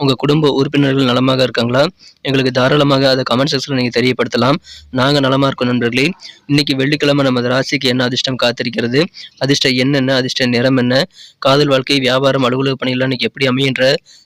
உங்கள் குடும்ப உறுப்பினர்கள் நலமாக இருக்காங்களா? எங்களுக்கு தாராளமாக அதை கமெண்ட் செக்ஷனில் நீங்கள் தெரியப்படுத்தலாம். நாங்கள் நலமாக இருக்கோம் நண்பர்களே. இன்றைக்கி வெள்ளிக்கிழமை நமது ராசிக்கு என்ன அதிர்ஷ்டம் காத்திருக்கிறது? அதிர்ஷ்டம் என்னென்ன அதிர்ஷ்ட நிறம் என்ன? காதல் வாழ்க்கை வியாபாரம் அலுவலக பணிகள்லாம் இன்னைக்கு எப்படி அமையின்ற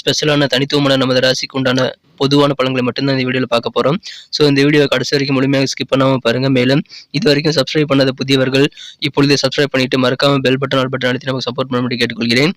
ஸ்பெஷலான தனித்துவமான நமது ராசிக்கு உண்டான பொதுவான பழங்களை மட்டும்தான் இந்த வீடியோவில் பார்க்க போகிறோம் ஸோ இந்த வீடியோ கடைசி வரைக்கும் முழுமையாக ஸ்கிப் பண்ணாமல் பாருங்கள் மேலும் இது வரைக்கும் சப்ஸ்கிரைப் பண்ணாத புதியவர்கள் இப்பொழுதே சப்ஸ்கிரைப் பண்ணிட்டு மறக்காமல் பெல் பட்டன் ஆல் பட்டன் அழுத்தி நமக்கு சப்போர்ட் பண்ணும்படி கேட்டுக்கொள்கிறேன்.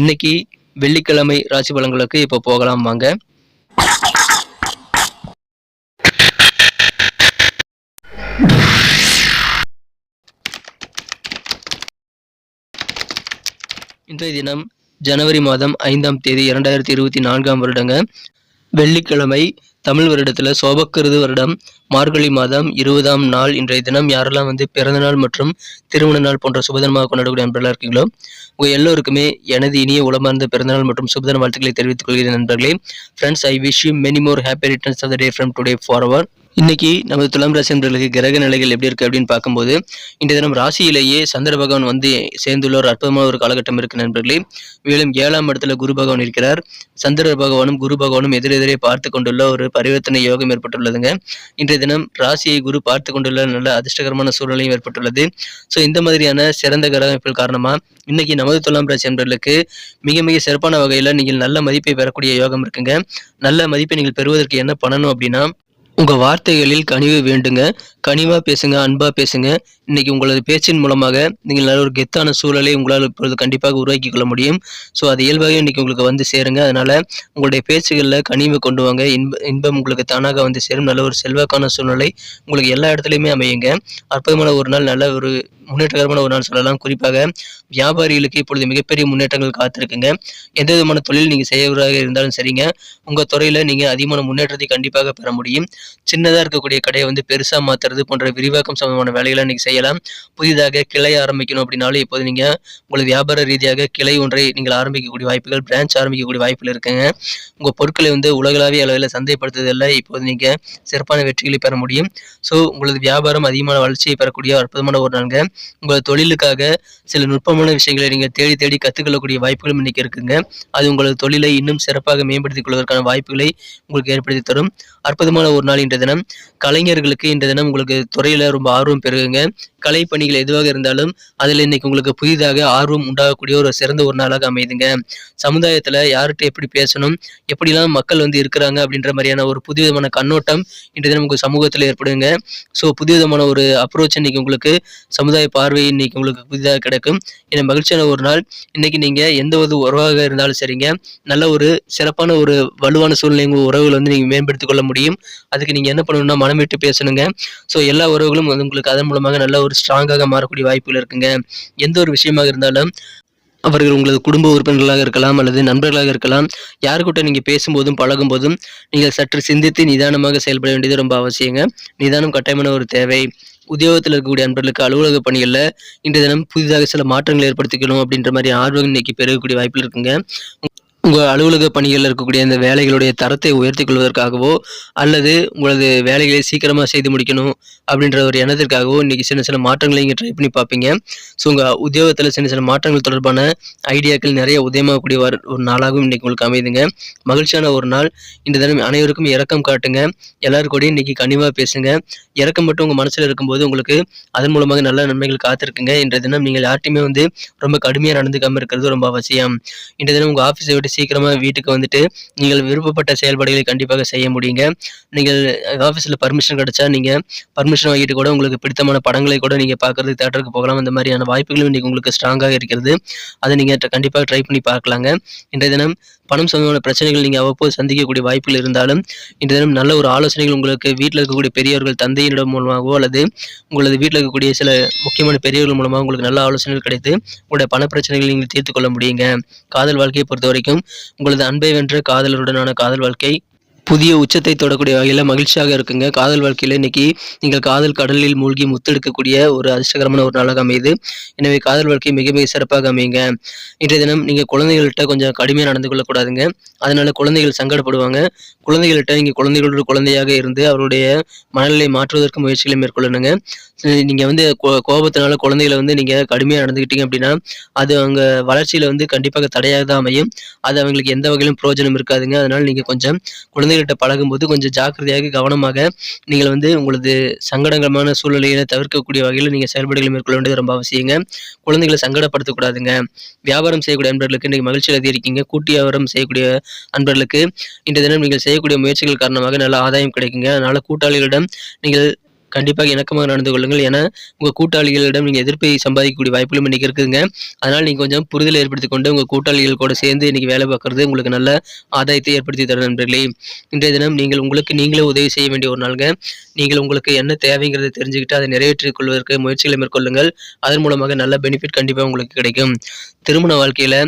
இன்றைக்கி வெள்ளிக்கிழமை ராசி பலன்களுக்கு இப்போ போகலாம் வாங்க. இன்றைய தினம் ஜனவரி மாதம் ஐந்தாம் தேதி இரண்டாயிரத்தி இருபத்தி நான்காம் வருடங்க. வெள்ளிக்கிழமை தமிழ் வருடத்தில் சோபக்கிருது வருடம் மார்கழி மாதம் இருபதாம் நாள் இன்றைய தினம் யாரெல்லாம் வந்து பிறந்த நாள் மற்றும் திருமண நாள் போன்ற சுபதனமாக கொண்டாடக்கூடிய நண்பர்களாக இருக்கீங்களோ உங்கள் எல்லோருக்குமே எனது இனிய உளமார்ந்த பிறந்தநாள் மற்றும் சுபதன வாழ்த்துக்களை தெரிவித்துக் கொள்கிறேன் நண்பர்களே. Friends I wish you many more happy returns of the day from today forward இன்னைக்கு நமது துலாம் ராசி நண்பர்களுக்கு கிரக நிலைகள் எப்படி இருக்கு அப்படின்னு பார்க்கும்போது இன்றைய தினம் ராசியிலேயே சந்திர பகவான் வந்து சேர்ந்துள்ள ஒரு அற்புதமான ஒரு காலகட்டம் இருக்கு நண்பர்களே. மேலும் ஏழாம் இடத்துல குரு பகவான் இருக்கிறார். சந்திர பகவானும் குரு பகவானும் எதிரெதிரே பார்த்து கொண்டுள்ள ஒரு பரிவர்த்தனை யோகம் ஏற்பட்டுள்ளதுங்க. இன்றைய தினம் ராசியை குரு பார்த்து கொண்டுள்ள நல்ல அதிர்ஷ்டகரமான சூழ்நிலையும் ஏற்பட்டுள்ளது. ஸோ இந்த மாதிரியான சிறந்த கிரக அமைப்புகள் காரணமா இன்னைக்கு நமது துலாம் ராசி நண்பர்களுக்கு மிக மிக சிறப்பான வகையில் நீங்கள் நல்ல மதிப்பை பெறக்கூடிய யோகம் இருக்குங்க. நல்ல மதிப்பை நீங்கள் பெறுவதற்கு என்ன பண்ணணும் அப்படின்னா உங்கள் வார்த்தைகளில் கனிவு வேண்டுங்க. கனிவாக பேசுங்க அன்பாக பேசுங்க. இன்னைக்கு உங்களது பேச்சின் மூலமாக நீங்கள் நல்ல ஒரு கெத்தான சூழலை உங்களால் இப்பொழுது கண்டிப்பாக உருவாக்கி கொள்ள முடியும். ஸோ அது இயல்பாகவே இன்னைக்கு உங்களுக்கு வந்து சேருங்க. அதனால உங்களுடைய பேச்சுகளில் கனிவு கொண்டு வாங்க. இன்ப இன்பம் உங்களுக்கு தானாக வந்து சேரும். நல்ல ஒரு செல்வாக்கான சூழ்நிலை உங்களுக்கு எல்லா இடத்துலையுமே அமையுங்க. அற்புதமான ஒரு நாள் நல்ல ஒரு முன்னேற்றகரமான ஒரு நாள் சொல்லலாம். குறிப்பாக வியாபாரிகளுக்கு இப்பொழுது மிகப்பெரிய முன்னேற்றங்கள் காத்திருக்குங்க. எந்த விதமான தொழில் நீங்கள் செய்யவராக இருந்தாலும் சரிங்க. உங்கள் துறையில் நீங்கள் அதிகமான முன்னேற்றத்தை கண்டிப்பாக பெற முடியும். சின்னதாக இருக்கக்கூடிய கடையை வந்து பெருசாக மாற்றுறது போன்ற விரிவாக்கம் சம்பந்தமான வேலைகளை நீங்கள் செய்யலாம். புதிதாக கிளை ஆரம்பிக்கணும் அப்படின்னாலும் இப்போது நீங்கள் உங்களது வியாபார ரீதியாக கிளை ஒன்றை நீங்கள் ஆரம்பிக்கக்கூடிய வாய்ப்புகள் பிரான்ச் ஆரம்பிக்கக்கூடிய வாய்ப்புகள் இருக்குங்க. உங்கள் பொருட்களை வந்து உலகளாவிய அளவில் சந்தைப்படுத்துதலில். இப்போது நீங்கள் சிறப்பான வெற்றிகளை பெற முடியும். ஸோ உங்களது வியாபாரம் அதிகமான வளர்ச்சியை பெறக்கூடிய அற்புதமான ஒரு நாளுங்க. உங்கள் தொழிலுக்காக சில நுட்பமான விஷயங்களை நீங்கள் தேடி தேடி கற்றுக்கொள்ளக்கூடிய வாய்ப்புகளும் இன்னைக்கு இருக்குங்க. அது உங்களது தொழிலை இன்னும் சிறப்பாக மேம்படுத்திக் கொள்வதற்கான வாய்ப்புகளை உங்களுக்கு ஏற்படுத்தி தரும். அற்புதமான ஒரு நாள் இன்றைய தினம். கலைஞர்களுக்கு இன்றைய தினம் உங்களுக்கு துறையில் ரொம்ப ஆர்வம் பெருகுங்க. கலை பணிகள் எதுவாக இருந்தாலும் அதில் இன்னைக்கு உங்களுக்கு புதிதாக ஆர்வம் உண்டாகக்கூடிய ஒரு சிறந்த ஒரு நாளாக அமையுதுங்க. சமுதாயத்தில் யார்கிட்ட எப்படி பேசணும் எப்படிலாம் மக்கள் வந்து இருக்கிறாங்க அப்படின்ற மாதிரியான ஒரு புது விதமான கண்ணோட்டம் இன்றைய தினம் உங்கள் சமூகத்தில் ஏற்படுங்க. ஸோ புது விதமான ஒரு அப்ரோச் இன்னைக்கு உங்களுக்கு சமுதாய பார்வை இன்னைக்கு உங்களுக்கு புதிதாக கிடைக்கும். இந்த மகிழ்ச்சியான ஒரு நாள். இன்னைக்கு நீங்கள் எந்த ஒரு உறவாக இருந்தாலும் சரிங்க. நல்ல ஒரு சிறப்பான ஒரு வலுவான சூழ்நிலை உங்கள் உறவுகளை வந்து நீங்கள் மேம்படுத்திக் கொள்ள முடியும். அதுக்கு நீங்கள் என்ன பண்ணணும்னா மனம் விட்டு பேசணுங்க. ஸோ எல்லா உறவுகளும் வந்து உங்களுக்கு அதன் மூலமாக நல்ல ஒரு ஸ்ட்ராங்காக மாறக்கூடிய வாய்ப்புகள் இருக்குங்க. எந்த ஒரு விஷயமாக இருந்தாலும் அவர்கள் உங்களது குடும்ப உறுப்பினர்களாக இருக்கலாம் அல்லது நண்பர்களாக இருக்கலாம். யாருக்கிட்ட நீங்கள் பேசும்போதும் பழகும்போதும் நீங்கள் சற்று சிந்தித்து நிதானமாக செயல்பட வேண்டியது ரொம்ப அவசியங்க. நிதானம் கட்டாயமான ஒரு தேவை. உத்தியோகத்தில் இருக்கக்கூடிய நண்பர்களுக்கு அலுவலக பணிகளில் இன்றைய தினம் புதிதாக சில மாற்றங்களை ஏற்படுத்திக்கணும் அப்படின்ற மாதிரி ஆர்வம் இன்னைக்கு பெருகக்கூடிய வாய்ப்பில் இருக்குங்க. உங்கள் அலுவலக பணிகளில் இருக்கக்கூடிய அந்த வேலைகளுடைய தரத்தை உயர்த்தி கொள்வதற்காகவோ அல்லது உங்களது வேலைகளை சீக்கிரமாக செய்து முடிக்கணும் அப்படின்ற ஒரு எண்ணத்திற்காகவோ இன்றைக்கி சின்ன சின்ன மாற்றங்களை இங்கே ட்ரை பண்ணி பார்ப்பீங்க. ஸோ உங்கள் உத்தியோகத்தில் சின்ன சின்ன மாற்றங்கள் தொடர்பான ஐடியாக்கள் நிறைய உதயமாகக்கூடிய ஒரு ஒரு நாளாகவும் இன்றைக்கி உங்களுக்கு அமைதுங்க மகிழ்ச்சியான ஒரு நாள். இந்த தினம் அனைவருக்கும் இறக்கம் காட்டுங்க. எல்லாரும் கூடயும் இன்றைக்கி கனிவாக பேசுங்க. இறக்கம் மட்டும் உங்கள் மனசில் இருக்கும்போது உங்களுக்கு அதன் மூலமாக நல்ல நன்மைகள் காத்திருக்குங்க. இன்றைய தினம் நீங்கள் யார்ட்டையுமே வந்து ரொம்ப கடுமையாக நடந்துக்காமல் இருக்கிறது ரொம்ப அவசியம். இன்றைய தினம் உங்கள் ஆஃபீஸை விட்டு சீக்கிரமாக வீட்டுக்கு வந்துட்டு நீங்கள் விருப்பப்பட்ட செயல்பாடுகளை கண்டிப்பாக செய்ய முடியுங்க. நீங்கள் ஆஃபீஸில் பர்மிஷன் கிடைச்சா நீங்கள் பர்மிஷன் வாங்கிட்டு கூட உங்களுக்கு பிடித்தமான படங்களை கூட நீங்கள் பார்க்குறதுக்கு தேட்டருக்கு போகலாம். அந்த மாதிரியான வாய்ப்புகளும் இன்றைக்கி உங்களுக்கு ஸ்ட்ராங்காக இருக்கிறது. அதை நீங்கள் கண்டிப்பாக ட்ரை பண்ணி பார்க்கலாங்க. இன்றைய தினம் பணம் சம்பந்தமான பிரச்சனைகள் நீங்கள் அவ்வப்போது சந்திக்கக்கூடிய வாய்ப்புகள் இருந்தாலும் இன்று தினம் நல்ல ஒரு ஆலோசனைகள் உங்களுக்கு வீட்டில் இருக்கக்கூடிய பெரியவர்கள் தந்தையினிடம் மூலமாகவோ அல்லது உங்களது வீட்டில் இருக்கக்கூடிய சில முக்கியமான பெரியவர்கள் மூலமாக உங்களுக்கு நல்ல ஆலோசனைகள் கிடைத்து உங்களுடைய பண பிரச்சனைகளை நீங்கள் தீர்த்து கொள்ள முடியுங்க. காதல் வாழ்க்கையை பொறுத்த வரைக்கும் உங்களது அன்பை வென்ற காதலருடனான காதல் வாழ்க்கை புதிய உச்சத்தை தொடக்கூடிய வகையில் மகிழ்ச்சியாக இருக்குங்க. காதல் வாழ்க்கையில் இன்னைக்கு நீங்கள் காதல் கடலில் மூழ்கி முத்தெடுக்கக்கூடிய ஒரு அதிர்ஷ்டகரமான ஒரு நாளாக அமையுது. எனவே காதல் வாழ்க்கை மிக மிக சிறப்பாக அமையுங்க. இன்றைய தினம் நீங்கள் குழந்தைகள்கிட்ட கொஞ்சம் கடுமையாக நடந்து கொள்ளக்கூடாதுங்க. அதனால குழந்தைகள் சங்கடப்படுவாங்க. குழந்தைகள்கிட்ட நீங்கள் குழந்தைகளோட குழந்தையாக இருந்து அவருடைய மனநிலை மாற்றுவதற்கு முயற்சிகளை மேற்கொள்ளணுங்க. நீங்கள் வந்து கோ கோபத்தினால குழந்தைகளை வந்து நீங்கள் கடுமையாக நடந்துக்கிட்டீங்க அப்படின்னா அது அவங்க வளர்ச்சியில் வந்து கண்டிப்பாக தடையாக தான் அமையும். அது அவங்களுக்கு எந்த வகையிலும் பிரயோஜனம் இருக்காதுங்க. அதனால் நீங்கள் கொஞ்சம் குழந்தைகள்கிட்ட பழகும்போது கொஞ்சம் ஜாக்கிரதையாக கவனமாக நீங்கள் வந்து உங்களது சங்கடங்கரமான சூழ்நிலைகளை தவிர்க்கக்கூடிய வகையில் நீங்கள் செயல்பாடுகளை மேற்கொள்ள வேண்டியது ரொம்ப அவசியங்க. குழந்தைகளை சங்கடப்படுத்தக்கூடாதுங்க. வியாபாரம் செய்யக்கூடிய அன்பர்களுக்கு இன்றைக்கு மகிழ்ச்சியில் அதிகரிக்கீங்க கூட்டு வியாபாரம் செய்யக்கூடிய அன்பர்களுக்கு இன்றைய தினம் நீங்கள் செய்யக்கூடிய முயற்சிகள் காரணமாக நல்ல ஆதாயம் கிடைக்குங்க. அதனால் கூட்டாளிகளிடம் நீங்கள் கண்டிப்பாக இணக்கமாக நடந்து கொள்ளுங்கள் ஏன்னா உங்கள் கூட்டாளிகளிடம் நீங்கள் எதிர்ப்பை சம்பாதிக்கக்கூடிய வாய்ப்புகளும் இன்றைக்கி இருக்குதுங்க. அதனால் நீங்கள் கொஞ்சம் புரிதல் ஏற்படுத்தி கொண்டு உங்கள் கூட்டாளிகள் கூட சேர்ந்து இன்றைக்கி வேலை பார்க்குறது உங்களுக்கு நல்ல ஆதாயத்தை ஏற்படுத்தி தரும் நண்பர்களே. இன்றைய தினம் நீங்கள் உங்களுக்கு நீங்களே உதவி செய்ய வேண்டிய ஒரு நாளுங்க. நீங்கள் உங்களுக்கு என்ன தேவைங்கிறத தெரிஞ்சுக்கிட்டு அதை நிறைவேற்றிக் கொள்வதற்கு முயற்சிகளை மேற்கொள்ளுங்கள். அதன் மூலமாக நல்ல பெனிஃபிட் கண்டிப்பாக உங்களுக்கு கிடைக்கும். திருமண வாழ்க்கையில்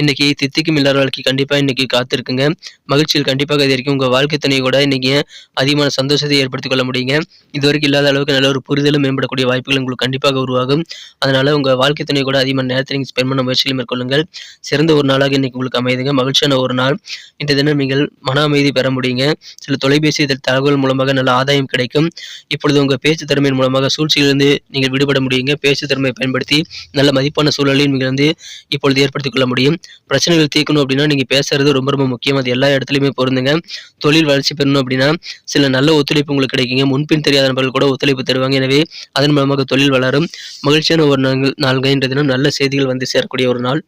இன்னைக்கு தித்திக்கும் இல்லாத வாழ்க்கை கண்டிப்பாக இன்னைக்கு காத்திருக்குங்க. மகிழ்ச்சியில் கண்டிப்பாக அதிகரிக்கும் உங்கள் வாழ்க்கை துணை கூட இன்னைக்கு அதிகமான சந்தோஷத்தை ஏற்படுத்திக் கொள்ள முடியுங்க. இது வரைக்கும் இல்லாத அளவுக்கு நல்ல ஒரு புரிதலும் மேம்படக்கூடிய வாய்ப்புகள் உங்களுக்கு கண்டிப்பாக உருவாகும். அதனால உங்கள் வாழ்க்கை துணை கூட அதிகமான நேரத்தை நீங்கள் ஸ்பெண்ட் பண்ண முயற்சிகளை மேற்கொள்ளுங்கள். சிறந்த ஒரு நாளாக இன்னைக்கு உங்களுக்கு அமைதுங்க மகிழ்ச்சியான ஒரு நாள். இன்றைய தினம் நீங்கள் மன அமைதி பெற முடியுங்க. சில தொலைபேசி தகவல் மூலமாக நல்ல ஆதாயம் கிடைக்கும். இப்பொழுது உங்கள் பேச்சு திறமையின் மூலமாக சூழ்ச்சியிலிருந்து நீங்கள் விடுபட முடியுங்க. பேச்சு திறமையை பயன்படுத்தி நல்ல மதிப்பான சூழலையும் நீங்கள் வந்து இப்பொழுது ஏற்படுத்திக் கொள்ள முடியும். பிரச்சனைகள் தீர்க்கணும் அப்படின்னா நீங்கள் பேசுறது ரொம்ப ரொம்ப முக்கியம். அது எல்லா இடத்துலையுமே பொருந்துங்க. தொழில் வளர்ச்சி பெறணும் அப்படின்னா சில நல்ல ஒத்துழைப்பு உங்களுக்கு கிடைக்குங்க. முன்பின் தெரியாத நபர்கள் கூட ஒத்துழைப்பு தருவாங்க. எனவே அதன் மூலமாக தொழில் வளரும். மகிழ்ச்சியான ஒரு நாள் நாள்கள் இன்றைய தினம் நல்ல செய்திகள் வந்து சேரக்கூடிய ஒரு நாள்.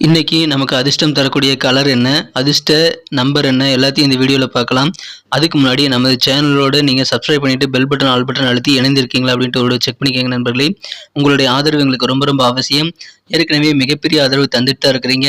இன்னைக்கு நமக்கு அதிர்ஷ்டம் தரக்கூடிய கலர் என்ன? அதிர்ஷ்ட நம்பர் என்ன? எல்லாத்தையும் இந்த வீடியோவில் பார்க்கலாம். அதுக்கு முன்னாடி நமது சேனலோடு நீங்கள் சப்ஸ்கிரைப் பண்ணிவிட்டு பெல் பட்டன் ஆல் பட்டன் அழுத்தி இணைந்திருக்கீங்களா அப்படின்ட்டு ஒரு செக் பண்ணிக்கோங்க நண்பர்களே. உங்களுடைய ஆதரவு எங்களுக்கு ரொம்ப ரொம்ப அவசியம். ஏற்கனவே மிகப்பெரிய ஆதரவு தந்துட்டு தான் இருக்கிறீங்க.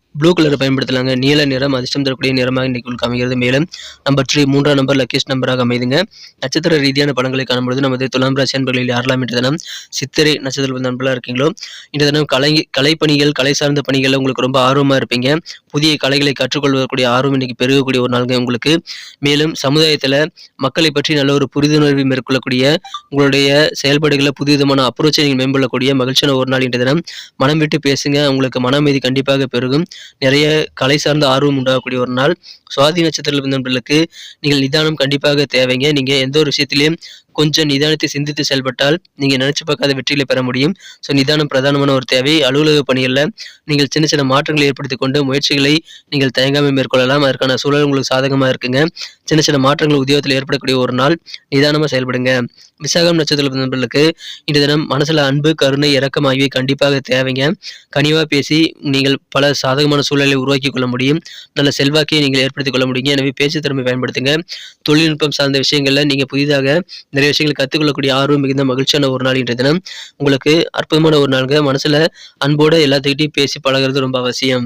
ப்ளூ கலரை பயன்படுத்தலாங்க. நீல நிறம் அதிர்ஷ்டம் தரக்கூடிய நிறமாக இன்றைக்கு உங்களுக்கு அமைகிறது. மேலும் நம்பர் த்ரீ மூன்றாம் நம்பர் லக்கேஸ்ட் நம்பராக அமைதுங்க. நட்சத்திர ரீதியான படங்களை காணும்பொழுது நமது துலாம் ராசி அன்பர்களில் யாரெல்லாம் இன்று தினம் சித்திரை நட்சத்திர நண்பர்களாக இருக்கீங்களோ? இன்று தினம் கலை கலைப்பணிகள் கலை சார்ந்த பணிகளில் உங்களுக்கு ரொம்ப ஆர்வமாக இருப்பீங்க. புதிய கலைகளை கற்றுக்கொள்வதற்குரிய ஆர்வம் இன்னைக்கு பெருகக்கூடிய ஒரு நாளுங்க உங்களுக்கு. மேலும் சமுதாயத்தில் மக்களை பற்றி நல்ல ஒரு புரிந்துணர்வை மேற்கொள்ளக்கூடிய உங்களுடைய செயல்பாடுகளை புதுவிதமான அப்ரோச்சை நீங்கள் மேம்படக்கூடிய மகிழ்ச்சியான ஒரு நாள் இன்று தினம். மனம் விட்டு பேசுங்க. உங்களுக்கு மன அமைதி கண்டிப்பாக பெருகும். நிறைய கலை சார்ந்த ஆர்வம் உண்டாகக்கூடிய ஒரு நாள். சுவாதி நட்சத்திரத்தில் பிறந்தவர்களுக்கு நீங்கள் நிதானம் கண்டிப்பாக தேவைங்க. நீங்கள் எந்த ஒரு விஷயத்திலையும் கொஞ்சம் நிதானத்தை சிந்தித்து செயல்பட்டால் நீங்கள் நினைச்சு பார்க்காத வெற்றிகளை பெற முடியும். ஸோ நிதானம் பிரதானமான ஒரு தேவை. அலுவலக பணிகளில் நீங்கள் சின்ன சின்ன மாற்றங்களை ஏற்படுத்தி கொண்டு முயற்சிகளை நீங்கள் தயங்காமல் மேற்கொள்ளலாம். அதற்கான சூழல் உங்களுக்கு சாதகமாக இருக்குங்க. சின்ன சின்ன மாற்றங்கள் உத்தியோகத்தில் ஏற்படக்கூடிய ஒரு நாள் நிதானமாக செயல்படுங்க. விசாகம் நட்சத்திர நண்பர்களுக்கு இந்த தினம் மனசில் அன்பு கருணை இறக்கம் ஆகியவை கண்டிப்பாக தேவைங்க. கனிவாக பேசி நீங்கள் பல சாதகமான சூழலை உருவாக்கி கொள்ள முடியும். நல்ல செல்வாக்கையை நீங்கள் ஏற்படுத்திக் கொள்ள முடியுங்க. எனவே பேச்சு திறமை பயன்படுத்துங்க. தொழில்நுட்பம் சார்ந்த விஷயங்களில் நீங்கள் புதிதாக நிறைய விஷயங்கள் கற்றுக்கொள்ளக்கூடிய ஆர்வம் மிகுந்த மகிழ்ச்சியான ஒரு நாள் இன்றைய தினம். உங்களுக்கு அற்புதமான ஒரு நாளுங்க. மனசில் அன்போடு எல்லாத்துக்கிட்டையும் பேசி பழகிறது ரொம்ப அவசியம்.